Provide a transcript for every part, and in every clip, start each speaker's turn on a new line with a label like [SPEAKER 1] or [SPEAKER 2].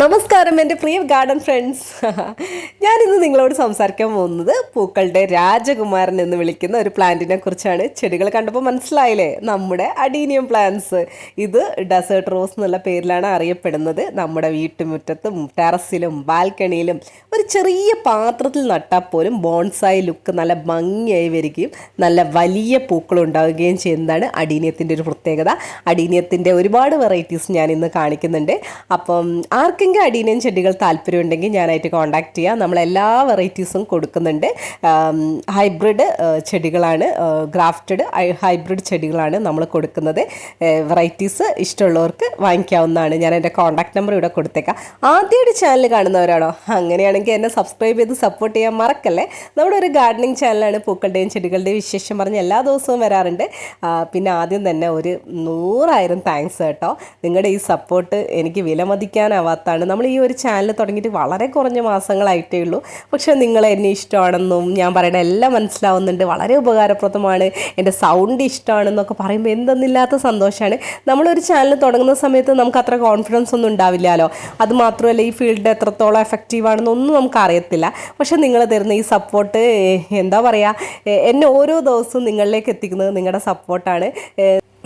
[SPEAKER 1] നമസ്കാരം എന്റെ പ്രിയ garden friends. ഞാനിന്ന് നിങ്ങളോട് സംസാരിക്കാൻ പോകുന്നത് പൂക്കളുടെ രാജകുമാരൻ എന്ന് വിളിക്കുന്ന ഒരു പ്ലാന്റിനെ കുറിച്ചാണ്. ചെടികൾ കണ്ടപ്പോൾ മനസ്സിലായില്ലേ? നമ്മുടെ അഡീനിയം പ്ലാന്റ്സ് ഇത് ഡെസേർട്ട് റോസ് എന്നുള്ള പേരിലാണ് അറിയപ്പെടുന്നത്. നമ്മുടെ വീട്ടുമുറ്റത്തും ടെറസിലും ബാൽക്കണിയിലും ഒരു ചെറിയ പാത്രത്തിൽ നട്ടാൽ പോലും ബോൺസായി ലുക്ക് നല്ല ഭംഗിയായി വരികയും നല്ല വലിയ പൂക്കൾ ഉണ്ടാവുകയും ചെയ്യുന്നതാണ് അഡീനിയത്തിന്റെ ഒരു പ്രത്യേകത. അഡീനിയത്തിന്റെ ഒരുപാട് വെറൈറ്റീസ് ഞാൻ ഇന്ന് കാണിക്കുന്നുണ്ട്. അപ്പം ആർക്കെങ്കിലും അടീനിയൻ ചെടികൾ താല്പര്യമുണ്ടെങ്കിൽ ഞാനായിട്ട് കോൺടാക്ട് ചെയ്യാം. നമ്മൾ എല്ലാ വെറൈറ്റീസും കൊടുക്കുന്നുണ്ട്. ഹൈബ്രിഡ് ചെടികളാണ്. ഗ്രാഫ്റ്റഡ് ഹൈബ്രിഡ് ചെടികളാണ് നമ്മൾ കൊടുക്കുന്നത്. വെറൈറ്റീസ് ഇഷ്ടമുള്ളവർക്ക് വാങ്ങിക്കാവുന്നതാണ്. ഞാൻ എന്റെ കോൺടാക്ട് നമ്പർ ഇവിടെ കൊടുത്തേക്കാം. ആദ്യമായിട്ട് ചാനൽ കാണുന്നവരാണോ? അങ്ങനെയാണെങ്കിൽ എന്നെ സബ്സ്ക്രൈബ് ചെയ്ത് സപ്പോർട്ട് ചെയ്യാൻ മറക്കല്ലേ? നമ്മുടെ ഒരു ഗാർഡനിങ് ചാനലാണ് പൂക്കളുടെയും ചെടികളുടെയും വിശേഷം പറഞ്ഞ് എല്ലാ ദിവസവും വരാറുണ്ട്. പിന്നെ ആദ്യം തന്നെ ഒരു നൂറായിരം താങ്ക്സ് കേട്ടോ. നിങ്ങളുടെ ഈ സപ്പോർട്ട് എനിക്ക് വിലമതിക്കാനാവാത്തതാണ് നമ്മൾ ഈ ഒരു ചാനൽ തുടങ്ങിയിട്ട് വളരെ കുറഞ്ഞ മാസങ്ങളായിട്ടേ ഉള്ളൂ. പക്ഷേ നിങ്ങൾ എന്നെ ഇഷ്ടമാണെന്നും ഞാൻ പറയുന്ന എല്ലാം മനസ്സിലാവുന്നുണ്ട്. വളരെ ഉപകാരപ്രദമാണ്. എന്റെ സൗണ്ട് ഇഷ്ടമാണെന്നൊക്കെ പറയുമ്പോൾ എന്തെന്നില്ലാത്ത സന്തോഷമാണ് നമ്മളൊരു ചാനൽ തുടങ്ങുന്ന സമയത്ത് നമുക്ക് അത്ര കോൺഫിഡൻസ് ഒന്നും ഉണ്ടാവില്ലല്ലോ. അതുമാത്രമല്ല ഈ ഫീൽഡ് എത്രത്തോളം എഫക്റ്റീവ് ആണെന്നൊന്നും നമുക്ക് അറിയത്തില്ല. പക്ഷെ നിങ്ങൾ തരുന്ന ഈ സപ്പോർട്ട് എന്താ പറയുക എന്നെ ഓരോ ദിവസവും നിങ്ങളിലേക്ക് എത്തിക്കുന്നത് നിങ്ങളുടെ സപ്പോർട്ടാണ്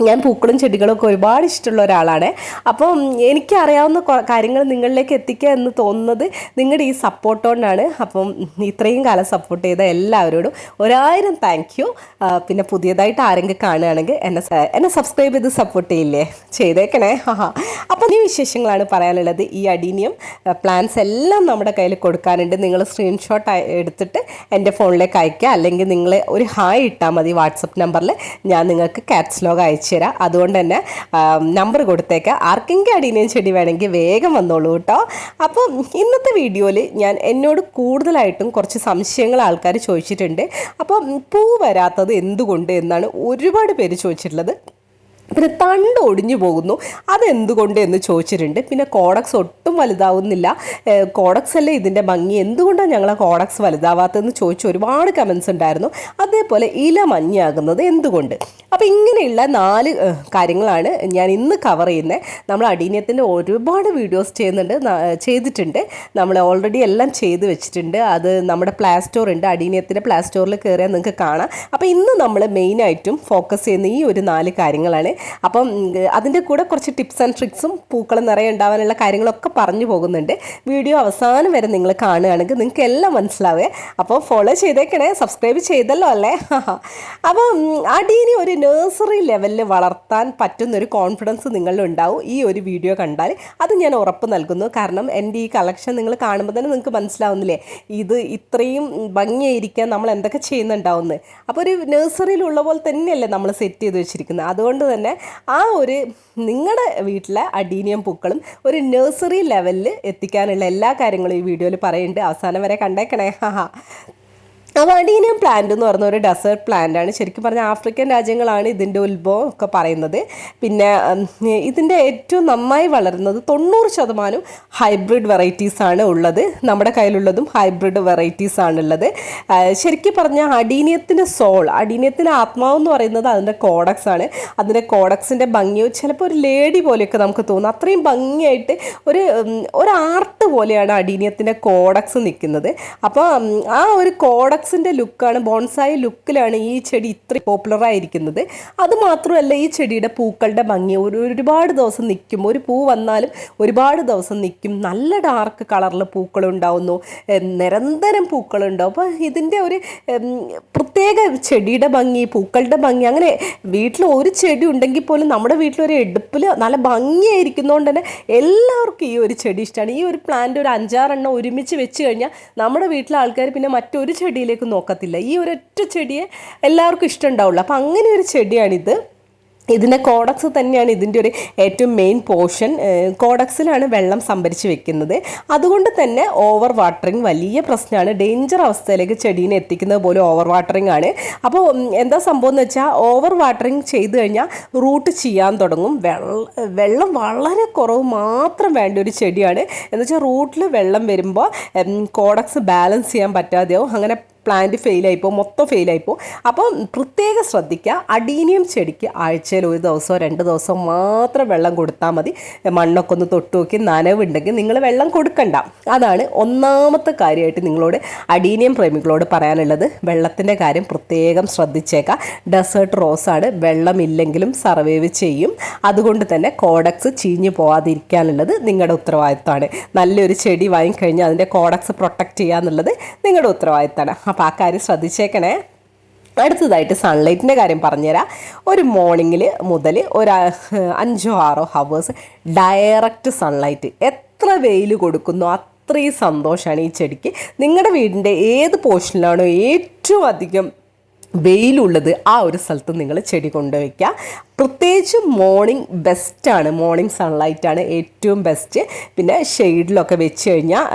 [SPEAKER 1] ഞാൻ പൂക്കളും ചെടികളും ഒക്കെ ഒരുപാട് ഇഷ്ടമുള്ള ഒരാളാണ്. അപ്പം എനിക്കറിയാവുന്ന കാര്യങ്ങൾ നിങ്ങളിലേക്ക് എത്തിക്കുക എന്ന് തോന്നുന്നത് നിങ്ങളുടെ ഈ സപ്പോർട്ട് കൊണ്ടാണ്. അപ്പം ഇത്രയും കാലം സപ്പോർട്ട് ചെയ്ത എല്ലാവരോടും ഒരായിരം താങ്ക് യു പിന്നെ പുതിയതായിട്ട് ആരെങ്കിലും കാണുകയാണെങ്കിൽ എന്നെ എന്നെ സബ്സ്ക്രൈബ് ചെയ്ത് സപ്പോർട്ട് ചെയ്യില്ലേ? ചെയ്തേക്കണേ. ഹാ അപ്പം ഈ വിശേഷങ്ങളാണ് പറയാനുള്ളത്. ഈ അഡീനിയം പ്ലാൻസ് എല്ലാം നമ്മുടെ കയ്യിൽ കൊടുക്കാനുണ്ട്. നിങ്ങൾ സ്ക്രീൻഷോട്ട് എടുത്തിട്ട് എന്റെ ഫോണിലേക്ക് അയക്കുക അല്ലെങ്കിൽ നിങ്ങൾ ഒരു ഹായ് ഇട്ടാൽ മതി വാട്സപ്പ് നമ്പറിൽ. ഞാൻ നിങ്ങൾക്ക് കാറ്റ്സ്ലോഗ് അയച്ചു തരാം. അതുകൊണ്ട് തന്നെ നമ്പർ കൊടുത്തേക്കാം. ആർക്കെങ്കിലും അടീനിയം ചെടി വേണമെങ്കിൽ വേഗം വന്നോളൂ കേട്ടോ. അപ്പം ഇന്നത്തെ വീഡിയോയിൽ ഞാൻ എന്നോട് കൂടുതലായിട്ടും കുറച്ച് സംശയങ്ങൾ ആൾക്കാർ ചോദിച്ചിട്ടുണ്ട്. അപ്പം പൂ വരാത്തത് എന്തുകൊണ്ട് എന്നാണ് ഒരുപാട് പേര് ചോദിച്ചിട്ടുള്ളത്. പിന്നെ തണ്ട് ഒടിഞ്ഞു പോകുന്നു. അതെന്തുകൊണ്ട് എന്ന് ചോദിച്ചിട്ടുണ്ട്. പിന്നെ കോഡക്സ് ഒട്ടും വലുതാവുന്നില്ല. കോഡക്സ് അല്ലേ ഇതിന്റെ ഭംഗി? എന്തുകൊണ്ടാണ് ഞങ്ങളെ കോഡക്സ് വലുതാവാത്തതെന്ന് ചോദിച്ച ഒരുപാട് കമൻസ് ഉണ്ടായിരുന്നു. അതേപോലെ ഇല മഞ്ഞാകുന്നത് എന്തുകൊണ്ട്? അപ്പോൾ ഇങ്ങനെയുള്ള നാല് കാര്യങ്ങളാണ് ഞാൻ ഇന്ന് കവർ ചെയ്യുന്നത്. നമ്മൾ അടീനിയത്തിന്റെ ഒരുപാട് വീഡിയോസ് ചെയ്യുന്നുണ്ട് ചെയ്തിട്ടുണ്ട്. നമ്മൾ ഓൾറെഡി എല്ലാം ചെയ്ത് വെച്ചിട്ടുണ്ട്. അത് നമ്മുടെ പ്ലേ സ്റ്റോർ ഉണ്ട്. അടീനിയത്തിന്റെ പ്ലേ സ്റ്റോറിൽ കയറിയാൽ നിങ്ങൾക്ക് കാണാം. അപ്പോൾ ഇന്ന് നമ്മൾ മെയിനായിട്ടും ഫോക്കസ് ചെയ്യുന്ന ഈ ഒരു നാല് കാര്യങ്ങളാണ്. അപ്പം അതിന്റെ കൂടെ കുറച്ച് ടിപ്സ് ആൻഡ് ട്രിക്സും പൂക്കൾ നിറയെ ഉണ്ടാവാനുള്ള കാര്യങ്ങളൊക്കെ പറഞ്ഞു പോകുന്നുണ്ട്. വീഡിയോ അവസാനം വരെ നിങ്ങൾ കാണുകയാണെങ്കിൽ നിങ്ങൾക്ക് എല്ലാം മനസ്സിലാവേ. അപ്പോൾ ഫോളോ ചെയ്തേക്കണേ സബ്സ്ക്രൈബ് ചെയ്തല്ലോ അല്ലേ? അപ്പോൾ അടീനി ഒരു നഴ്സറി ലെവലിൽ വളർത്താൻ പറ്റുന്ന ഒരു കോൺഫിഡൻസ് നിങ്ങളിൽ ഉണ്ടാവും ഈ ഒരു വീഡിയോ കണ്ടാൽ. അത് ഞാൻ ഉറപ്പ് നൽകുന്നു. കാരണം എന്റെ ഈ കളക്ഷൻ നിങ്ങൾ കാണുമ്പോൾ തന്നെ നിങ്ങൾക്ക് മനസ്സിലാവുന്നില്ലേ? ഇത് ഇത്രയും ഭംഗിയായിരിക്കാൻ നമ്മൾ എന്തൊക്കെ ചെയ്യുന്നുണ്ടാവുന്നത് അപ്പോൾ ഒരു നഴ്സറിയിലുള്ള പോലെ തന്നെയല്ലേ നമ്മൾ സെറ്റ് ചെയ്ത് വെച്ചിരിക്കുന്നത്. അതുകൊണ്ട് തന്നെ ആ ഒരു നിങ്ങളുടെ വീട്ടിലെ അഡീനിയം പൂക്കളും ഒരു നഴ്സറി ലെവലിൽ എത്തിക്കാനുള്ള എല്ലാ കാര്യങ്ങളും ഈ വീഡിയോയിൽ പറയുന്നുണ്ട് അവസാനം വരെ കണ്ടേക്കണേ. ഹാ. അപ്പോൾ പ്ലാന്റ് എന്ന് പറയുന്ന ഒരു ഡെസേർട്ട് പ്ലാന്റ് ആണ്. ശരിക്കും പറഞ്ഞാൽ ആഫ്രിക്കൻ രാജ്യങ്ങളാണ് ഇതിന്റെ ഉത്ഭവം ഒക്കെ പറയുന്നത്. പിന്നെ ഇതിന്റെ ഏറ്റവും നന്നായി വളരുന്നത് തൊണ്ണൂറ് ശതമാനം ഹൈബ്രിഡ് വെറൈറ്റീസ് ആണ് ഉള്ളത്. നമ്മുടെ കയ്യിലുള്ളതും ഹൈബ്രിഡ് വെറൈറ്റീസ് ആണുള്ളത് ശരിക്കും പറഞ്ഞാൽ അഡീനിയത്തിന്റെ സോൾ അഡീനിയത്തിന്റെ ആത്മാവ് എന്ന് പറയുന്നത് അതിന്റെ കോഡക്സ് ആണ്. അതിന്റെ കോഡക്സിന്റെ ഭംഗിയോ ചിലപ്പോൾ ഒരു ലേഡി പോലെയൊക്കെ നമുക്ക് തോന്നും. അത്രയും ഭംഗിയായിട്ട് ഒരു ഒരു ആർട്ട് പോലെയാണ് അഡീനിയത്തിന്റെ കോഡക്സ് നിൽക്കുന്നത്. അപ്പോൾ ആ ഒരു കോഡക്സിന്റെ ലുക്കാണ് ബോൺസായി ലുക്കിലാണ് ഈ ചെടി ഇത്ര പോപ്പുലറായിരിക്കുന്നത്. അത് മാത്രമല്ല ഈ ചെടിയുടെ പൂക്കളുടെ ഭംഗി. ഒരു ഒരുപാട് ദിവസം നിൽക്കും. ഒരു പൂ വന്നാലും ഒരുപാട് ദിവസം നിൽക്കും. നല്ല ഡാർക്ക് കളറിൽ പൂക്കൾ ഉണ്ടാവുന്നു നിരന്തരം പൂക്കളുണ്ടാവും. അപ്പോൾ ഇതിന്റെ ഒരു പ്രത്യേക ചെടിയുടെ ഭംഗി പൂക്കളുടെ ഭംഗി അങ്ങനെ വീട്ടിൽ ഒരു ചെടി ഉണ്ടെങ്കിൽ പോലും നമ്മുടെ വീട്ടിലൊരു എടുപ്പിൽ നല്ല ഭംഗിയായിരിക്കുന്നതുകൊണ്ട് തന്നെ എല്ലാവർക്കും ഈ ഒരു ചെടി ഇഷ്ടമാണ്. ഈ ഒരു പ്ലാന്റ് ഒരു അഞ്ചാറെണ്ണം ഒരുമിച്ച് വെച്ച് കഴിഞ്ഞാൽ നമ്മുടെ വീട്ടിലെ ആൾക്കാർ പിന്നെ മറ്റൊരു ചെടിയിലേക്ക് നോക്കത്തില്ല. ഈ ഒരൊറ്റ ചെടിയെ എല്ലാവർക്കും ഇഷ്ടം ഉണ്ടാവുള്ളൂ. അപ്പം അങ്ങനെ ഒരു ചെടിയാണിത്. ഇതിന്റെ കോഡക്സ് തന്നെയാണ് ഇതിന്റെ ഒരു ഏറ്റവും മെയിൻ പോർഷൻ. കോഡക്സിലാണ് വെള്ളം സംഭരിച്ച് വെക്കുന്നത്. അതുകൊണ്ട് തന്നെ ഓവർ വാട്ടറിങ് വലിയ പ്രശ്നമാണ്. ഡേഞ്ചർ അവസ്ഥയിലേക്ക് ചെടീനെ എത്തിക്കുന്നത് പോലും ഓവർ വാട്ടറിങ് ആണ്. അപ്പോൾ എന്താ സംഭവം എന്ന് വെച്ചാൽ ഓവർ വാട്ടറിങ് ചെയ്ത് കഴിഞ്ഞാൽ റൂട്ട് ചെയ്യാൻ തുടങ്ങും. വെള്ളം വളരെ കുറവ് മാത്രം വേണ്ട ഒരു ചെടിയാണ്. എന്ന് വെച്ചാൽ റൂട്ടിൽ വെള്ളം വരുമ്പോൾ കോഡക്സ് ബാലൻസ് ചെയ്യാൻ പറ്റാതെയാവും. അങ്ങനെ പ്ലാന്റ് ഫെയിലായിപ്പോൾ മൊത്തം ഫെയിലായിപ്പോൾ അപ്പം പ്രത്യേകം ശ്രദ്ധിക്കുക അടീനിയം ചെടിക്ക് ആഴ്ചയിൽ ഒരു ദിവസമോ രണ്ട് ദിവസമോ മാത്രം വെള്ളം കൊടുത്താൽ മതി. മണ്ണൊക്കെ ഒന്ന് തൊട്ട് നോക്കി നനവുണ്ടെങ്കിൽ നിങ്ങൾ വെള്ളം കൊടുക്കണ്ട. അതാണ് ഒന്നാമത്തെ കാര്യമായിട്ട് നിങ്ങളോട് അടീനിയം പ്രേമികളോട് പറയാനുള്ളത്. വെള്ളത്തിന്റെ കാര്യം പ്രത്യേകം ശ്രദ്ധിച്ചേക്കാം. ഡെസേർട്ട് റോസാണ് വെള്ളമില്ലെങ്കിലും സർവൈവ് ചെയ്യും. അതുകൊണ്ട് തന്നെ കോഡക്സ് ചീഞ്ഞു പോകാതിരിക്കാനുള്ളത് നിങ്ങളുടെ ഉത്തരവാദിത്തമാണ് നല്ലൊരു ചെടി വാങ്ങിക്കഴിഞ്ഞാൽ അതിന്റെ കോഡക്സ് പ്രൊട്ടക്റ്റ് ചെയ്യുക എന്നുള്ളത് നിങ്ങളുടെ ഉത്തരവാദിത്തമാണ് അപ്പോൾ ആ കാര്യം ശ്രദ്ധിച്ചേക്കണേ. അടുത്തതായിട്ട് സൺലൈറ്റിന്റെ കാര്യം പറഞ്ഞുതരാം. ഒരു മോർണിംഗിൽ മുതൽ ഒരു അഞ്ചോ ആറോ ഹവേഴ്സ് ഡയറക്റ്റ് സൺലൈറ്റ് എത്ര വെയിൽ കൊടുക്കുന്നു അത്രയും സന്തോഷമാണ് ഈ ചെടിക്ക്. നിങ്ങളുടെ വീടിന്റെ ഏത് പോർഷനിലാണോ ഏറ്റവും അധികം വെയിലുള്ളത് ആ ഒരു സ്ഥലത്ത് നിങ്ങൾ ചെടി കൊണ്ടുവയ്ക്കുക. പ്രത്യേകിച്ച് മോർണിംഗ് ബെസ്റ്റാണ് മോർണിംഗ് സൺലൈറ്റാണ് ഏറ്റവും ബെസ്റ്റ് പിന്നെ ഷെയ്ഡിലൊക്കെ വെച്ച് കഴിഞ്ഞാൽ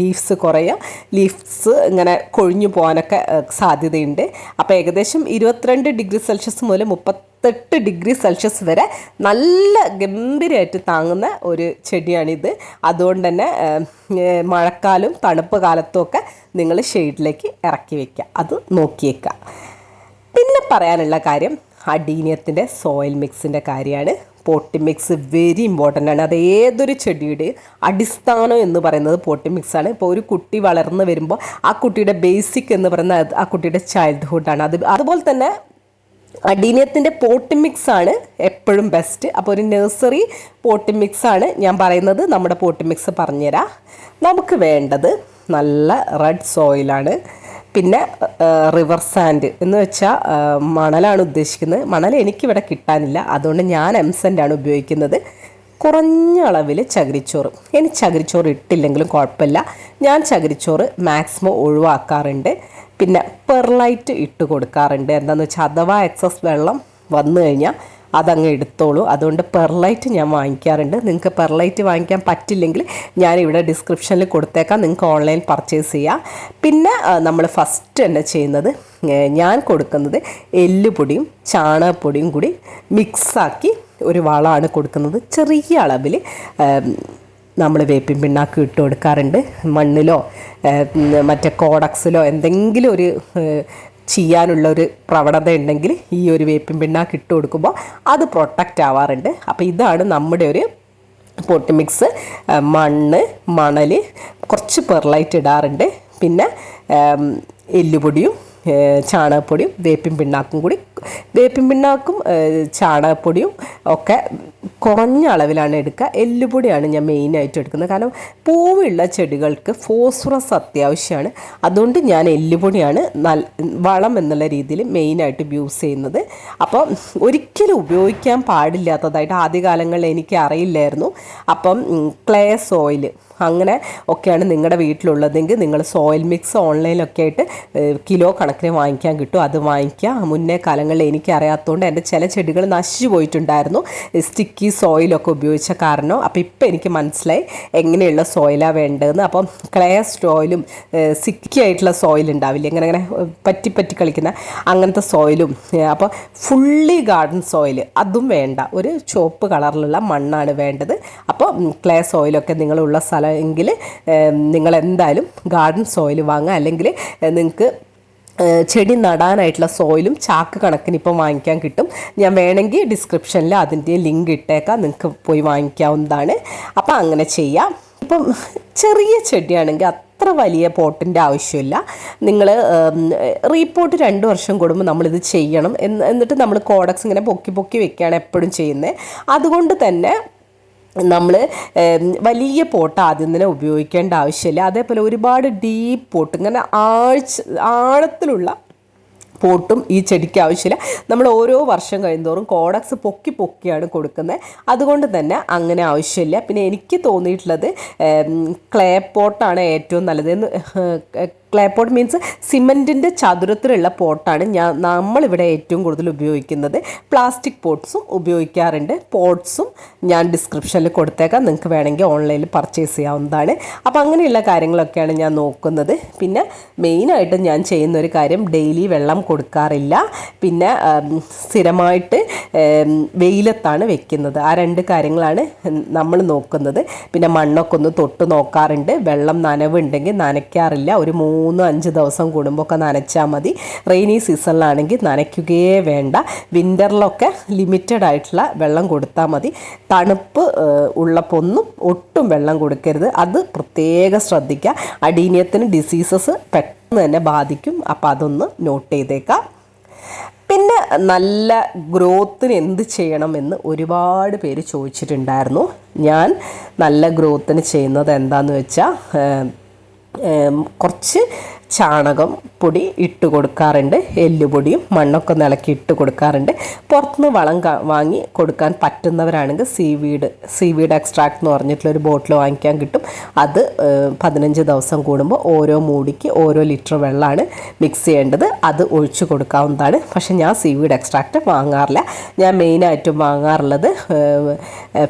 [SPEAKER 1] ലീവ്സ് കുറയുക. ലീവ്സ് ഇങ്ങനെ കൊഴിഞ്ഞു പോകാനൊക്കെ സാധ്യതയുണ്ട്. അപ്പോൾ ഏകദേശം ഇരുപത്തിരണ്ട് ഡിഗ്രി സെൽഷ്യസ് മുതൽ മുപ്പത്തെട്ട് ഡിഗ്രി സെൽഷ്യസ് വരെ നല്ല ഗംഭീരമായിട്ട് താങ്ങുന്ന ഒരു ചെടിയാണിത്. അതുകൊണ്ട് തന്നെ മഴക്കാലവും തണുപ്പ് കാലത്തും ഒക്കെ നിങ്ങൾ ഷെയ്ഡിലേക്ക് ഇറക്കി വയ്ക്കുക അത് നോക്കിയേക്കുക പിന്നെ പറയാനുള്ള കാര്യം അഡീനിയത്തിന്റെ സോയിൽ മിക്സിന്റെ കാര്യമാണ്. പോട്ടി മിക്സ് വെരി ഇമ്പോർട്ടന്റ് ആണ്. അത് ഏതൊരു ചെടിയുടെ അടിസ്ഥാനം എന്ന് പറയുന്നത് പോട്ടി ആണ്. ഇപ്പോൾ ഒരു കുട്ടി വളർന്നു വരുമ്പോൾ ആ കുട്ടിയുടെ ബേസിക് എന്ന് പറയുന്നത് ആ കുട്ടിയുടെ ചൈൽഡ്ഹുഡാണ്. അത് അതുപോലെ തന്നെ അഡീനിയത്തിന്റെ പോട്ടി മിക്സ് ആണ് എപ്പോഴും ബെസ്റ്റ് അപ്പോൾ ഒരു നഴ്സറി പോട്ടി മിക്സ് ആണ് ഞാൻ പറയുന്നത്. നമ്മുടെ പോട്ടി മിക്സ് പറഞ്ഞുതരാം. നമുക്ക് വേണ്ടത് നല്ല റെഡ് സോയിലാണ് പിന്നെ റിവർ സാൻഡ് എന്ന് വെച്ചാൽ മണലാണ് ഉദ്ദേശിക്കുന്നത്. മണൽ എനിക്കിവിടെ കിട്ടാനില്ല. അതുകൊണ്ട് ഞാൻ എംസെന്റാണ് ഉപയോഗിക്കുന്നത്. കുറഞ്ഞ അളവിൽ ചകിരിച്ചോറ്. ഇനി ചകിരിച്ചോറ് ഇട്ടില്ലെങ്കിലും കുഴപ്പമില്ല. ഞാൻ ചകിരിച്ചോറ് മാക്സിമം ഒഴിവാക്കാറുണ്ട്. പിന്നെ പെർലൈറ്റ് ഇട്ട് കൊടുക്കാറുണ്ട്. എന്താണെന്ന് വെച്ചാൽ അഥവാ എക്സസ് വെള്ളം വന്നു കഴിഞ്ഞാൽ അതങ്ങ് എടുത്തോളൂ. അതുകൊണ്ട് പെർലൈറ്റ് ഞാൻ വാങ്ങിക്കാറുണ്ട്. നിങ്ങൾക്ക് പെർലൈറ്റ് വാങ്ങിക്കാൻ പറ്റില്ലെങ്കിൽ ഞാൻ ഇവിടെ ഡിസ്ക്രിപ്ഷനിൽ കൊടുത്തേക്കാം. നിങ്ങൾക്ക് ഓൺലൈൻ പർച്ചേസ് ചെയ്യാം. പിന്നെ നമ്മൾ ഫസ്റ്റ് തന്നെ ചെയ്യുന്നത് ഞാൻ കൊടുക്കുന്നത് എല്ലുപൊടിയും ചാണകപ്പൊടിയും കൂടി മിക്സാക്കി ഒരു വളമാണ് കൊടുക്കുന്നത്. ചെറിയ അളവിൽ നമ്മൾ വേപ്പിൻ പിണ്ണാക്ക് ഇട്ട് കൊടുക്കാറുണ്ട്. മണ്ണിലോ മറ്റേ കോഡക്സിലോ എന്തെങ്കിലും ഒരു ചെയ്യാനുള്ള ഒരു പ്രവണത ഉണ്ടെങ്കിൽ ഈ ഒരു വേപ്പിൻ പിണ്ണാക്ക് ഇട്ട് കൊടുക്കുമ്പോൾ അത് പ്രൊട്ടക്റ്റ് ആവാറുണ്ട്. അപ്പോൾ ഇതാണ് നമ്മുടെ ഒരു പൊട്ടി മിക്സ് മണ്ണ് മണൽ കുറച്ച് പെർലൈറ്റ് ഇടാറുണ്ട്. പിന്നെ എല്ലുപൊടിയും ചാണകപ്പൊടിയും വേപ്പിൻ പിണ്ണാക്കും കൂടി വേപ്പിൻ പിണ്ണാക്കും ചാണകപ്പൊടിയും ഒക്കെ കുറഞ്ഞ അളവിലാണ് എടുക്കുക. എല്ലുപൊടിയാണ് ഞാൻ മെയിനായിട്ട് എടുക്കുന്നത്. കാരണം പൂവുള്ള ചെടികൾക്ക് ഫോസ്ഫറസ് അത്യാവശ്യമാണ്. അതുകൊണ്ട് ഞാൻ എല്ലുപൊടിയാണ് വളം എന്നുള്ള രീതിയിൽ മെയിനായിട്ട് യൂസ് ചെയ്യുന്നത്. അപ്പം ഒരിക്കലും ഉപയോഗിക്കാൻ പാടില്ലാത്തതായിട്ട് ആദ്യകാലങ്ങളിൽ എനിക്ക് അറിയില്ലായിരുന്നു. അപ്പം ക്ലേ സോയിൽ അങ്ങനെ ഒക്കെയാണ് നിങ്ങളുടെ വീട്ടിലുള്ളതെങ്കിൽ നിങ്ങൾ സോയിൽ മിക്സ് ഓൺലൈനിലൊക്കെ ആയിട്ട് കിലോ കണക്കിന് വാങ്ങിക്കാൻ കിട്ടും. അത് വാങ്ങിക്കുക. മുന്നേ കാലങ്ങളിൽ എനിക്ക് അറിയാത്തതുകൊണ്ട് എന്റെ ചില ചെടികൾ നശിച്ചു പോയിട്ടുണ്ടായിരുന്നു. സ്റ്റിക്കി സോയിലൊക്കെ ഉപയോഗിച്ച കാരണം. അപ്പോൾ ഇപ്പം എനിക്ക് മനസ്സിലായി എങ്ങനെയുള്ള സോയിലാണ് വേണ്ടതെന്ന്. അപ്പം ക്ലേ സ്റ്റോയിലും സിക്കി ആയിട്ടുള്ള സോയിൽ ഉണ്ടാവില്ല? ഇങ്ങനെ അങ്ങനെ പറ്റി പറ്റി കളിക്കുന്ന അങ്ങനത്തെ സോയിലും അപ്പോൾ ഫുള്ളി ഗാർഡൻ സോയിൽ അതും വേണ്ട. ഒരു ചുവപ്പ് കളറിലുള്ള മണ്ണാണ് വേണ്ടത്. അപ്പോൾ ക്ലേ സോയിലൊക്കെ നിങ്ങളുള്ള സ്ഥലമെങ്കിൽ നിങ്ങൾ എന്തായാലും ഗാർഡൻ സോയിൽ വാങ്ങുക. അല്ലെങ്കിൽ നിങ്ങൾക്ക് ചെടി നടാനായിട്ടുള്ള സോയിലും ചാക്ക് കണക്കിന് ഇപ്പം വാങ്ങിക്കാൻ കിട്ടും. ഞാൻ വേണമെങ്കിൽ ഡിസ്ക്രിപ്ഷനിൽ അതിന്റെ ലിങ്ക് ഇട്ടേക്കാം. നിങ്ങൾക്ക് പോയി വാങ്ങിക്കാവുന്നതാണ്. അപ്പം അങ്ങനെ ചെയ്യാം. ഇപ്പം ചെറിയ ചെടിയാണെങ്കിൽ അത്ര വലിയ പോട്ടിന്റെ ആവശ്യമില്ല. നിങ്ങൾ റീപോർട്ട് രണ്ട് വർഷം കൂടുമ്പോൾ നമ്മളിത് ചെയ്യണം എന്നിട്ട് നമ്മൾ കോഡക്സ് ഇങ്ങനെ പൊക്കി പൊക്കി വെക്കുകയാണ് എപ്പോഴും ചെയ്യുന്നത്. അതുകൊണ്ട് തന്നെ നമ്മൾ വലിയ പോട്ട് ആദ്യം തന്നെ ഉപയോഗിക്കേണ്ട ആവശ്യമില്ല. അതേപോലെ ഒരുപാട് ഡീപ്പ് പോട്ട് ഇങ്ങനെ ആഴ്ച ആഴത്തിലുള്ള പോട്ടും ഈ ചെടിക്ക് ആവശ്യമില്ല. നമ്മൾ ഓരോ വർഷം കഴിയുന്തോറും കോഡക്സ് പൊക്കി പൊക്കിയാണ് കൊടുക്കുന്നത്. അതുകൊണ്ട് തന്നെ അങ്ങനെ ആവശ്യമില്ല. പിന്നെ എനിക്ക് തോന്നിയിട്ടുള്ളത് ക്ലേ പോട്ടാണ് ഏറ്റവും നല്ലത് ക്ലേ പോട്ട് മീൻസ് സിമെന്റിന്റെ ചതുരത്തിലുള്ള പോട്ടാണ് ഞാൻ നമ്മളിവിടെ ഏറ്റവും കൂടുതൽ ഉപയോഗിക്കുന്നത്. പ്ലാസ്റ്റിക് പോട്ട്സും ഉപയോഗിക്കാറുണ്ട്. പോട്ട്സും ഞാൻ ഡിസ്ക്രിപ്ഷനിൽ കൊടുത്തേക്കാം. നിങ്ങൾക്ക് വേണമെങ്കിൽ ഓൺലൈനിൽ പർച്ചേസ് ചെയ്യാവുന്നതാണ്. അപ്പോൾ അങ്ങനെയുള്ള കാര്യങ്ങളൊക്കെയാണ് ഞാൻ നോക്കുന്നത്. പിന്നെ മെയിനായിട്ട് ഞാൻ ചെയ്യുന്ന ഒരു കാര്യം ഡെയിലി വെള്ളം കൊടുക്കാറില്ല. പിന്നെ സ്ഥിരമായിട്ട് വെയിലത്താണ് വെക്കുന്നത്. ആ രണ്ട് കാര്യങ്ങളാണ് നമ്മൾ നോക്കുന്നത്. പിന്നെ മണ്ണൊക്കെ ഒന്ന് തൊട്ട് നോക്കാറുണ്ട്. വെള്ളം നനവുണ്ടെങ്കിൽ നനയ്ക്കാറില്ല. ഒരു മൂന്ന് മൂന്ന് അഞ്ച് ദിവസം കൂടുമ്പോൾ ഒക്കെ നനച്ചാൽ മതി. റെയിനി സീസണിലാണെങ്കിൽ നനയ്ക്കുകയേ വേണ്ട. വിന്ററിലൊക്കെ ലിമിറ്റഡ് ആയിട്ടുള്ള വെള്ളം കൊടുത്താൽ മതി. തണുപ്പ് ഉള്ളപ്പോൾ ഒന്നും ഒട്ടും വെള്ളം കൊടുക്കരുത്. അത് പ്രത്യേകം ശ്രദ്ധിക്കുക. അടീനിയത്തിന് ഡിസീസസ് പെട്ടെന്ന് തന്നെ ബാധിക്കും. അപ്പോൾ അതൊന്ന് നോട്ട് ചെയ്തേക്കാം. പിന്നെ നല്ല ഗ്രോത്തിന് എന്ത് ചെയ്യണമെന്ന് ഒരുപാട് പേര് ചോദിച്ചിട്ടുണ്ടായിരുന്നു. ഞാൻ നല്ല ഗ്രോത്തിന് ചെയ്യുന്നത് എന്താണെന്ന് വെച്ചാൽ കുറച്ച് ചാണകം പൊടി ഇട്ട് കൊടുക്കാറുണ്ട്. എല്ലുപൊടിയും മണ്ണൊക്കെ നിളക്കി ഇട്ട് കൊടുക്കാറുണ്ട്. പുറത്തുനിന്ന് വളം വാങ്ങി കൊടുക്കാൻ പറ്റുന്നവരാണെങ്കിൽ സീവീഡ് സീവീഡ് എക്സ്ട്രാക്ട് എന്ന് പറഞ്ഞിട്ടുള്ള ഒരു ബോട്ടിൽ വാങ്ങിക്കാൻ കിട്ടും. അത് പതിനഞ്ച് ദിവസം കൂടുമ്പോൾ ഓരോ മൂടിക്ക് ഓരോ ലിറ്റർ വെള്ളമാണ് മിക്സ് ചെയ്യേണ്ടത്. അത് ഒഴിച്ചു കൊടുക്കാവുന്നതാണ്. പക്ഷേ ഞാൻ സീവീഡ് എക്സ്ട്രാക്റ്റ് വാങ്ങാറില്ല. ഞാൻ മെയിനായിട്ടും വാങ്ങാറുള്ളത്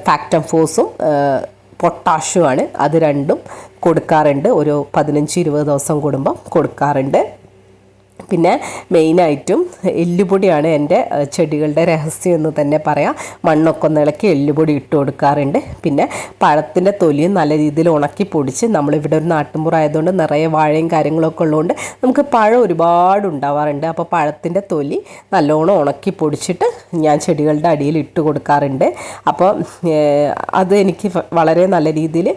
[SPEAKER 1] ഫാക്ടം ഫോസും പൊട്ടാഷ്യുമാണ് അത് രണ്ടും കൊടുക്കാറുണ്ട്. ഒരു പതിനഞ്ച് ഇരുപത് ദിവസം കൂടുമ്പം കൊടുക്കാറുണ്ട്. പിന്നെ മെയിനായിട്ടും എല്ലുപൊടിയാണ് എന്റെ ചെടികളുടെ രഹസ്യം എന്ന് തന്നെ പറയാം. മണ്ണൊക്കെ ഒന്ന് ഇളക്കി എല്ലുപൊടി ഇട്ട് കൊടുക്കാറുണ്ട്. പിന്നെ പഴത്തിന്റെ തൊലിയും നല്ല രീതിയിൽ ഉണക്കി പൊടിച്ച് നമ്മളിവിടെ ഒരു നാട്ടുമ്പുറം ആയതുകൊണ്ട് നിറയെ വാഴയും കാര്യങ്ങളൊക്കെ ഉള്ളതുകൊണ്ട് നമുക്ക് പഴം ഒരുപാട് ഉണ്ടാവാറുണ്ട്. അപ്പോൾ പഴത്തിന്റെ തൊലി നല്ലോണം ഉണക്കി പൊടിച്ചിട്ട് ഞാൻ ചെടികളുടെ അടിയിൽ ഇട്ട് കൊടുക്കാറുണ്ട്. അപ്പോൾ അത് എനിക്ക് വളരെ നല്ല രീതിയിൽ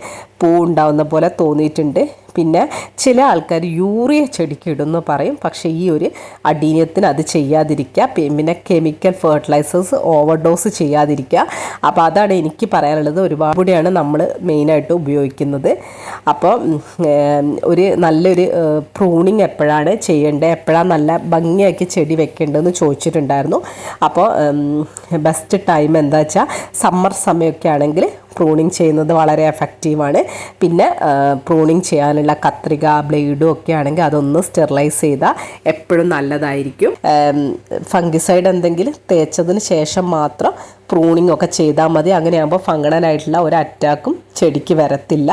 [SPEAKER 1] പൂ ഉണ്ടാവുന്ന പോലെ തോന്നിയിട്ടുണ്ട്. പിന്നെ ചില ആൾക്കാർ യൂറിയ ചെടിക്ക് ഇടുന്നു പറയും. പക്ഷേ ഈ ഒരു അടീനിയത്തിന് അത് ചെയ്യാതിരിക്കുക. പിന്നെ കെമിക്കൽ ഫെർട്ടിലൈസേഴ്സ് ഓവർഡോസ് ചെയ്യാതിരിക്കുക. അപ്പോൾ അതാണ് എനിക്ക് പറയാനുള്ളത്. ഒരുപാട് കൂടിയാണ് നമ്മൾ മെയിനായിട്ട് ഉപയോഗിക്കുന്നത്. അപ്പോൾ ഒരു നല്ലൊരു പ്രൂണിങ് എപ്പോഴാണ് ചെയ്യേണ്ടത്? എപ്പോഴാണ് നല്ല ഭംഗിയാക്കി ചെടി വെക്കേണ്ടതെന്ന് ചോദിച്ചിട്ടുണ്ടായിരുന്നു. അപ്പോൾ ബെസ്റ്റ് ടൈം എന്താ വെച്ചാൽ സമ്മർ സമയമൊക്കെ ആണെങ്കിൽ പ്രൂണിങ് ചെയ്യുന്നത് വളരെ എഫക്റ്റീവാണ് പിന്നെ പ്രൂണിങ് ചെയ്യാനുള്ള കത്രിക ബ്ലേഡും ഒക്കെ ആണെങ്കിൽ അതൊന്ന് സ്റ്റെറിലൈസ് ചെയ്താൽ എപ്പോഴും നല്ലതായിരിക്കും. ഫംഗിസൈഡ് എന്തെങ്കിലും തേച്ചതിന് ശേഷം മാത്രം പ്രൂണിങ് ഒക്കെ ചെയ്താൽ മതി. അങ്ങനെയാകുമ്പോൾ ഫംഗണനായിട്ടുള്ള ഒരു അറ്റാക്കും ചെടിക്ക് വരത്തില്ല.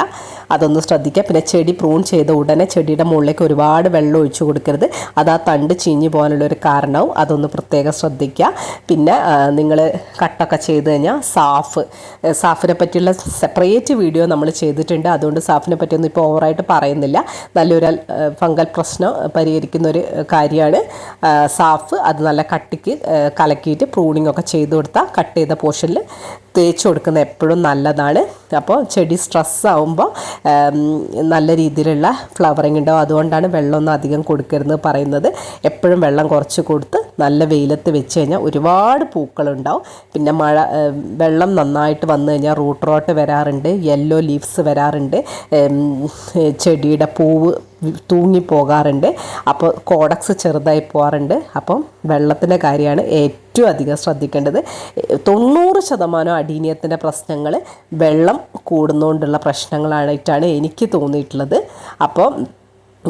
[SPEAKER 1] അതൊന്ന് ശ്രദ്ധിക്കുക. പിന്നെ ചെടി പ്രൂൺ ചെയ്ത ഉടനെ ചെടിയുടെ മുകളിലേക്ക് ഒരുപാട് വെള്ളം ഒഴിച്ചു കൊടുക്കരുത്. അത് ആ തണ്ട് ചീഞ്ഞു പോകാനുള്ള ഒരു കാരണവും അതൊന്ന് പ്രത്യേകം ശ്രദ്ധിക്കുക. പിന്നെ നിങ്ങൾ കട്ടൊക്കെ ചെയ്ത് കഴിഞ്ഞാൽ സാഫ് സാഫിനെ പറ്റിയുള്ള സെപ്പറേറ്റ് വീഡിയോ നമ്മൾ ചെയ്തിട്ടുണ്ട്. അതുകൊണ്ട് സാഫിനെ പറ്റിയൊന്നും ഇപ്പോൾ ഓവറായിട്ട് പറയുന്നില്ല. നല്ലൊരു ഫംഗൽ പ്രശ്നം പരിഹരിക്കുന്ന ഒരു കാര്യമാണ്. സാഫ് അത് നല്ല കട്ടിക്ക് കലക്കിയിട്ട് പ്രൂണിങ് ഒക്കെ ചെയ്ത് കൊടുത്താൽ കട്ട് ചെയ്ത പോർഷനിൽ തേച്ച് കൊടുക്കുന്നത് എപ്പോഴും നല്ലതാണ്. അപ്പോൾ ചെടി സ്ട്രെസ് ആവുമ്പോൾ നല്ല രീതിയിലുള്ള ഫ്ലവറിങ് ഉണ്ടാവും. അതുകൊണ്ടാണ് വെള്ളമൊന്നും അധികം കൊടുക്കരുതെന്ന് പറയുന്നത്. എപ്പോഴും വെള്ളം കുറച്ച് കൊടുത്ത് നല്ല വെയിലത്ത് വെച്ച് കഴിഞ്ഞാൽ ഒരുപാട് പൂക്കളുണ്ടാവും. പിന്നെ മഴ വെള്ളം നന്നായിട്ട് വന്നു കഴിഞ്ഞാൽ റൂട്ട് റോട്ട് വരാറുണ്ട് യെല്ലോ ലീവ്സ് വരാറുണ്ട്. ചെടിയുടെ പൂവ് തൂങ്ങിപ്പോകാറുണ്ട്. അപ്പോൾ കോഡക്സ് ചെറുതായി പോകാറുണ്ട്. അപ്പം വെള്ളത്തിന്റെ കാര്യമാണ് ഏറ്റവും അധികം ശ്രദ്ധിക്കേണ്ടത്. തൊണ്ണൂറ് ശതമാനം അടീനിയത്തിന്റെ പ്രശ്നങ്ങൾ വെള്ളം കൂടുന്നതുകൊണ്ടുള്ള പ്രശ്നങ്ങളായിട്ടാണ് എനിക്ക് തോന്നിയിട്ടുള്ളത്. അപ്പോൾ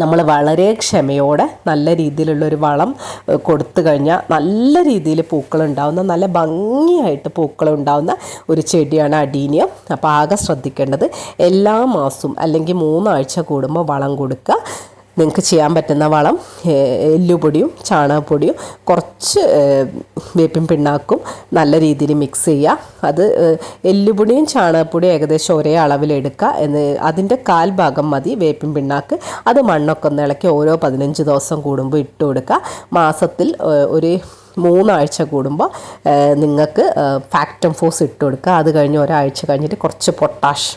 [SPEAKER 1] നമ്മൾ വളരെ ക്ഷമയോടെ നല്ല രീതിയിലുള്ള ഒരു വളം കൊടുത്തു കഴിഞ്ഞാൽ നല്ല രീതിയിൽ പൂക്കളുണ്ടാവുന്ന നല്ല ഭംഗിയായിട്ട് പൂക്കളുണ്ടാവുന്ന ഒരു ചെടിയാണ് അടീനിയം. അപ്പോൾ ആകെ ശ്രദ്ധിക്കേണ്ടത് എല്ലാ മാസവും അല്ലെങ്കിൽ മൂന്നാഴ്ച കൂടുമ്പോൾ വളം കൊടുക്കുക. നിങ്ങൾക്ക് ചെയ്യാൻ പറ്റുന്ന വളം എല്ലുപൊടിയും ചാണകപ്പൊടിയും കുറച്ച് വേപ്പിൻ പിണ്ണാക്കും നല്ല രീതിയിൽ മിക്സ് ചെയ്യുക. അത് എല്ലുപൊടിയും ചാണകപ്പൊടിയും ഏകദേശം ഒരേ അളവിലെടുക്കുക എന്ന് അതിന്റെ കാൽ ഭാഗം മതി വേപ്പിൻ പിണ്ണാക്ക്. അത് മണ്ണൊക്കെ ഒന്ന് ഇളക്കി ഓരോ പതിനഞ്ച് ദിവസം കൂടുമ്പോൾ ഇട്ട് കൊടുക്കുക. മാസത്തിൽ ഒരു മൂന്നാഴ്ച കൂടുമ്പോൾ നിങ്ങൾക്ക് ഫാക്ടം ഫോസ് ഇട്ട് കൊടുക്കുക. അത് കഴിഞ്ഞ് ഒരാഴ്ച കഴിഞ്ഞിട്ട് കുറച്ച് പൊട്ടാഷ്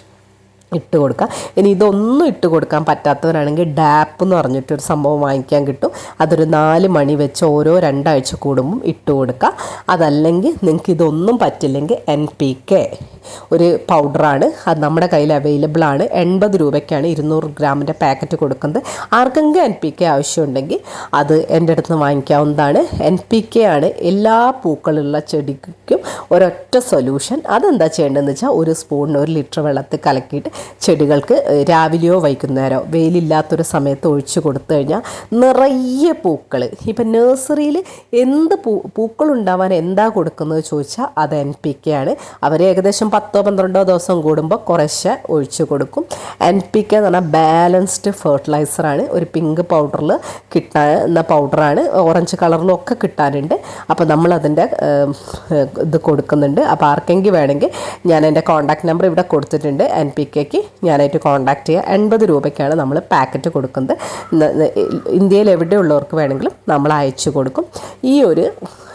[SPEAKER 1] ഇട്ട് കൊടുക്കുക ഇനി ഇതൊന്നും ഇട്ട് കൊടുക്കാൻ പറ്റാത്തവരാണെങ്കിൽ ഡാപ്പ് എന്ന് പറഞ്ഞിട്ടൊരു സംഭവം വാങ്ങിക്കാൻ കിട്ടും. അതൊരു നാല് മണി വെച്ച് ഓരോ രണ്ടാഴ്ച കൂടുമ്പം ഇട്ട് കൊടുക്കുക അതല്ലെങ്കിൽ നിങ്ങൾക്ക് ഇതൊന്നും പറ്റില്ലെങ്കിൽ എൻ പി കെ ഒരു പൗഡറാണ്. അത് നമ്മുടെ കയ്യിൽ അവൈലബിൾ ആണ്. എൺപത് രൂപയ്ക്കാണ് ഇരുന്നൂറ് ഗ്രാമിന്റെ പാക്കറ്റ് കൊടുക്കുന്നത്. ആർക്കെങ്കിലും എൻ പി കെ ആവശ്യമുണ്ടെങ്കിൽ അത് എന്റെ അടുത്ത് നിന്ന് വാങ്ങിക്കാവുന്നതാണ്. എൻ പി കെ ആണ് എല്ലാ പൂക്കളുള്ള ചെടിക്കും ഒരൊറ്റ സൊല്യൂഷൻ അതെന്താ ചെയ്യേണ്ടതെന്ന് വെച്ചാൽ ഒരു സ്പൂണിന് ഒരു ലിറ്റർ വെള്ളത്തിൽ കലക്കിയിട്ട് ചെടികൾക്ക് രാവിലെയോ വൈകുന്നേരമോ വെയിലില്ലാത്തൊരു സമയത്ത് ഒഴിച്ചു കൊടുത്തു കഴിഞ്ഞാൽ നിറയെ പൂക്കൾ. ഇപ്പം നഴ്സറിയിൽ എന്ത് പൂ പൂക്കളുണ്ടാവാൻ എന്താ കൊടുക്കുന്നത് ചോദിച്ചാൽ അത് എൻ പി കെ ആണ്. അവർ ഏകദേശം പത്തോ പന്ത്രണ്ടോ ദിവസം കൂടുമ്പോൾ കുറേശ്ശെ ഒഴിച്ചു കൊടുക്കും. എൻ പി കെ എന്ന് പറഞ്ഞാൽ ബാലൻസ്ഡ് ഫെർട്ടിലൈസറാണ് ഒരു പിങ്ക് പൗഡറിൽ കിട്ടാവുന്ന പൗഡറാണ് ഓറഞ്ച് കളറിലും ഒക്കെ കിട്ടാനുണ്ട്. അപ്പോൾ നമ്മളതിന്റെ ഇത് കൊടുക്കുന്നുണ്ട്. അപ്പോൾ ആർക്കെങ്കിലും വേണമെങ്കിൽ ഞാൻ എന്റെ കോൺടാക്ട് നമ്പർ ഇവിടെ കൊടുത്തിട്ടുണ്ട്. എൻ പി കെ രൂപയ്ക്ക് ഞാനായിട്ട് കോണ്ടാക്ട് ചെയ്യുക എൺപത് രൂപയ്ക്കാണ് നമ്മൾ പാക്കറ്റ് കൊടുക്കുന്നത്. ഇന്ത്യയിൽ എവിടെയുള്ളവർക്ക് വേണമെങ്കിലും നമ്മൾ അയച്ചു കൊടുക്കും. ഈ ഒരു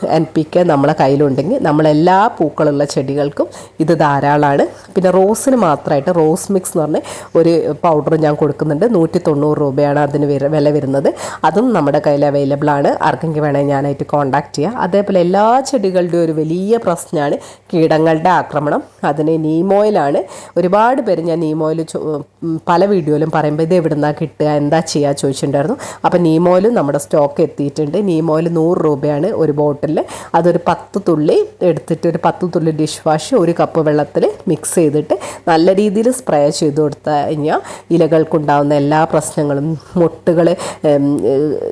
[SPEAKER 1] എൻ പി കെ നമ്മളെ കയ്യിലുണ്ടെങ്കിൽ നമ്മളെല്ലാ പൂക്കളുള്ള ചെടികൾക്കും ഇത് ധാരാളമാണ് പിന്നെ റോസിന് മാത്രമായിട്ട് റോസ് മിക്സ് എന്ന് പറഞ്ഞ ഒരു പൗഡർ ഞാൻ കൊടുക്കുന്നുണ്ട്. നൂറ്റി തൊണ്ണൂറ് രൂപയാണ് അതിന് വില- വരുന്നത്. അതും നമ്മുടെ കയ്യിൽ അവൈലബിൾ ആണ്. ആർക്കെങ്കിലും വേണമെങ്കിൽ ഞാനായിട്ട് കോൺടാക്ട് ചെയ്യുക അതേപോലെ എല്ലാ ചെടികളുടെയും ഒരു വലിയ പ്രശ്നമാണ് കീടങ്ങളുടെ ആക്രമണം. അതിന് നീമോയിലാണ് ഒരുപാട് പേര് ഞാൻ നീമോയിൽ പല വീഡിയോയിലും പറയുമ്പോൾ ഇത് എവിടെ നിന്നാണ് കിട്ടുക എന്താ ചെയ്യുക ചോദിച്ചിട്ടുണ്ടായിരുന്നു. അപ്പോൾ നീമോയിലും നമ്മുടെ സ്റ്റോക്ക് എത്തിയിട്ടുണ്ട്. നീമോയിൽ നൂറ് രൂപയാണ് ഒരു ബോട്ടിൽ അതൊരു പത്ത് തുള്ളി എടുത്തിട്ട് ഒരു പത്ത് തുള്ളി ഡിഷ് വാഷ് ഒരു കപ്പ് വെള്ളത്തിൽ മിക്സ് ചെയ്തിട്ട് നല്ല രീതിയിൽ സ്പ്രേ ചെയ്ത് കൊടുത്തു കഴിഞ്ഞാൽ ഇലകൾക്കുണ്ടാകുന്ന എല്ലാ പ്രശ്നങ്ങളും മുട്ടുകൾ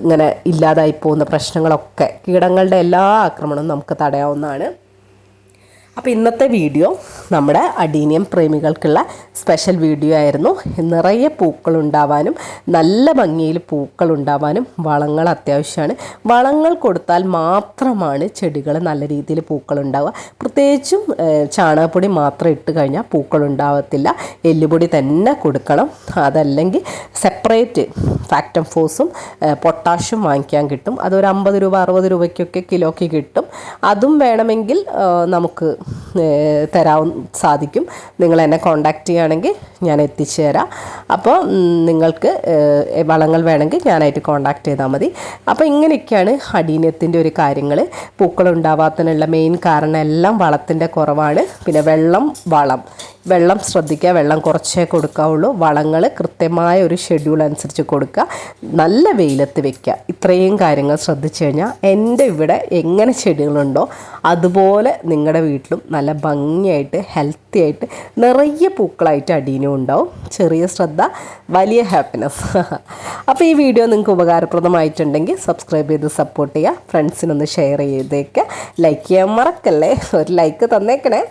[SPEAKER 1] ഇങ്ങനെ ഇല്ലാതായി പോകുന്ന പ്രശ്നങ്ങളൊക്കെ കീടങ്ങളുടെ എല്ലാ ആക്രമണവും നമുക്ക് തടയാവുന്നതാണ്. അപ്പോൾ ഇന്നത്തെ വീഡിയോ നമ്മുടെ അഡീനിയം പ്രേമികൾക്കുള്ള സ്പെഷ്യൽ വീഡിയോ ആയിരുന്നു. നിറയെ പൂക്കൾ ഉണ്ടാവാനും നല്ല ഭംഗിയിൽ പൂക്കൾ ഉണ്ടാവാനും വളങ്ങൾ അത്യാവശ്യമാണ്. വളങ്ങൾ കൊടുത്താൽ മാത്രമാണ് ചെടികൾ നല്ല രീതിയിൽ പൂക്കൾ ഉണ്ടാവുക. പ്രത്യേകിച്ചും ചാണകപ്പൊടി മാത്രം ഇട്ട് കഴിഞ്ഞാൽ പൂക്കൾ ഉണ്ടാവത്തില്ല. എല്ലുപൊടി തന്നെ കൊടുക്കണം. അതല്ലെങ്കിൽ സെപ്പറേറ്റ് ഫാക്ടം ഫോസും പൊട്ടാഷ്യം വാങ്ങിക്കാൻ കിട്ടും. അതൊരു അമ്പത് രൂപ അറുപത് രൂപയ്ക്കൊക്കെ കിലോയ്ക്ക് കിട്ടും. അതും വേണമെങ്കിൽ നമുക്ക് തരാൻ സാധിക്കും. നിങ്ങൾ എന്നെ കോണ്ടാക്ട് ചെയ്യുകയാണെങ്കിൽ ഞാൻ എത്തിച്ചു തരാം. അപ്പോൾ നിങ്ങൾക്ക് വളങ്ങൾ വേണമെങ്കിൽ ഞാനായിട്ട് കോണ്ടാക്ട് ചെയ്താൽ മതി. അപ്പോൾ ഇങ്ങനെയൊക്കെയാണ് അടീനത്തിന്റെ ഒരു കാര്യങ്ങൾ. പൂക്കൾ ഉണ്ടാവാത്തതിനുള്ള മെയിൻ കാരണം എല്ലാം വളത്തിന്റെ കുറവാണ്. പിന്നെ വെള്ളം വളം. വെള്ളം ശ്രദ്ധിക്കുക വെള്ളം കുറച്ചേ കൊടുക്കാവുള്ളൂ. വളങ്ങൾ കൃത്യമായ ഒരു ഷെഡ്യൂൾ അനുസരിച്ച് കൊടുക്കുക. നല്ല വെയിലത്ത് വെക്കുക. ഇത്രയും കാര്യങ്ങൾ ശ്രദ്ധിച്ചു കഴിഞ്ഞാൽ എന്റെ ഇവിടെ എങ്ങനെ ചെടികളുണ്ടോ അതുപോലെ നിങ്ങളുടെ വീട്ടിലും നല്ല ഭംഗിയായിട്ട് ഹെൽത്തി ആയിട്ട് നിറയെ പൂക്കളായിട്ട് അടീനും ഉണ്ടാവും. ചെറിയ ശ്രദ്ധ വലിയ ഹാപ്പിനെസ് അപ്പോൾ ഈ വീഡിയോ നിങ്ങൾക്ക് ഉപകാരപ്രദമായിട്ടുണ്ടെങ്കിൽ സബ്സ്ക്രൈബ് ചെയ്ത് സപ്പോർട്ട് ചെയ്യുക. ഫ്രണ്ട്സിനൊന്ന് ഷെയർ ചെയ്തേക്കുക ലൈക്ക് ചെയ്യാൻ മറക്കല്ലേ? ഒരു ലൈക്ക് തന്നേക്കണേ.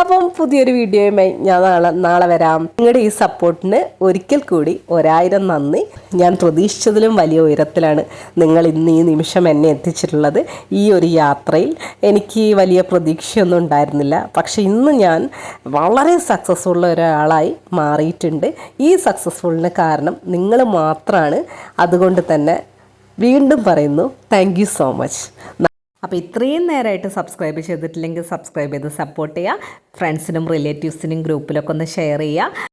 [SPEAKER 1] അപ്പം പുതിയൊരു വീഡിയോയുമായി ഞാൻ നാളെ നാളെ വരാം. നിങ്ങളുടെ ഈ സപ്പോർട്ടിന് ഒരിക്കൽ കൂടി ഒരായിരം നന്ദി. ഞാൻ പ്രതീക്ഷിച്ചതിലും വലിയ ഉയരത്തിലാണ് നിങ്ങൾ ഇന്ന് ഈ നിമിഷം എന്നെ എത്തിച്ചിട്ടുള്ളത്. ഈ ഒരു യാത്രയിൽ എനിക്ക് വലിയ പ്രതീക്ഷയൊന്നും ഉണ്ടായിരുന്നില്ല. പക്ഷേ ഇന്ന് ഞാൻ വളരെ സക്സസ്ഫുള്ള ഒരാളായി മാറിയിട്ടുണ്ട്. ഈ സക്സസ്ഫുള്ളിന് കാരണം നിങ്ങൾ മാത്രമാണ് അതുകൊണ്ട് തന്നെ വീണ്ടും പറയുന്നു താങ്ക് സോ മച്ച് അപ്പോൾ ഇത്രയും നേരമായിട്ട് സബ്സ്ക്രൈബ് ചെയ്തിട്ടില്ലെങ്കിൽ സബ്സ്ക്രൈബ് ചെയ്ത് സപ്പോർട്ട് ചെയ്യുക. ഫ്രണ്ട്സിനും റിലേറ്റീവ്സിനും ഗ്രൂപ്പിലൊക്കെ ഒന്ന് ഷെയർ ചെയ്യുക.